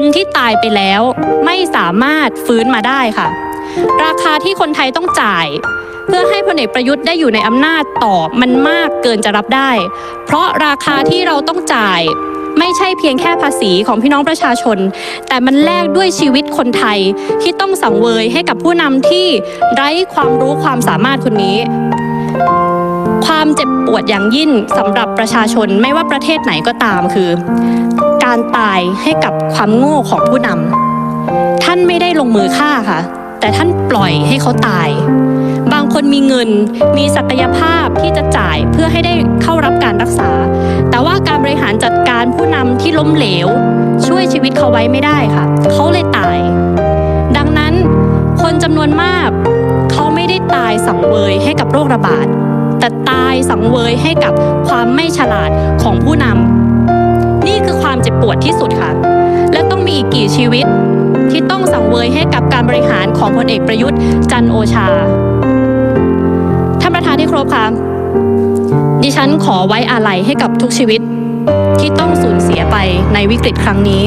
คนที่ตายไปแล้วไม่สามารถฟื้นมาได้ค่ะ ราคาที่คนไทยต้องจ่าย เพื่อให้พลเอกประยุทธ์ได้อยู่ในอำนาจต่อมันมากเกินจะรับได้ เพราะราคาที่เราต้องจ่ายไม่ใช่เพียงแค่ภาษีของพี่น้องประชาชน แต่มันแลกด้วยชีวิตคนไทยที่ต้องสังเวยให้กับผู้นำที่ไร้ความรู้ความสามารถคนนี้ ความเจ็บ ปวดอย่างยิ่งสำหรับประชาชนไม่ว่าประเทศไหนก็ตามคือ การตายให้กับความโง่ของผู้นำท่านไม่ได้ลงมือฆ่าค่ะ แต่ท่านปล่อยให้เขาตาย บางคนมีเงินมีศักยภาพที่จะจ่ายเพื่อให้ได้เข้ารับการรักษา แต่ว่าการบริหารจัดการผู้นำที่ล้มเหลว ช่วยชีวิตเขาไว้ไม่ได้ค่ะ เขาเลยตาย ดังนั้นคนจำนวนมาก เขาไม่ได้ตายสังเวยให้กับโรคระบาด แต่ตายสังเวยให้กับความไม่ฉลาดของผู้นำนี่คือความเจ็บปวดที่สุดค่ะ และต้องมีอีกกี่ชีวิตที่ต้องสังเวยให้กับการบริหารของพลเอกประยุทธ์จันโอชาท่านประธานที่ครบค่ะดิฉันขอไว้อาลัยให้กับทุกชีวิตที่ต้องสูญเสียไปในวิกฤตครั้งนี้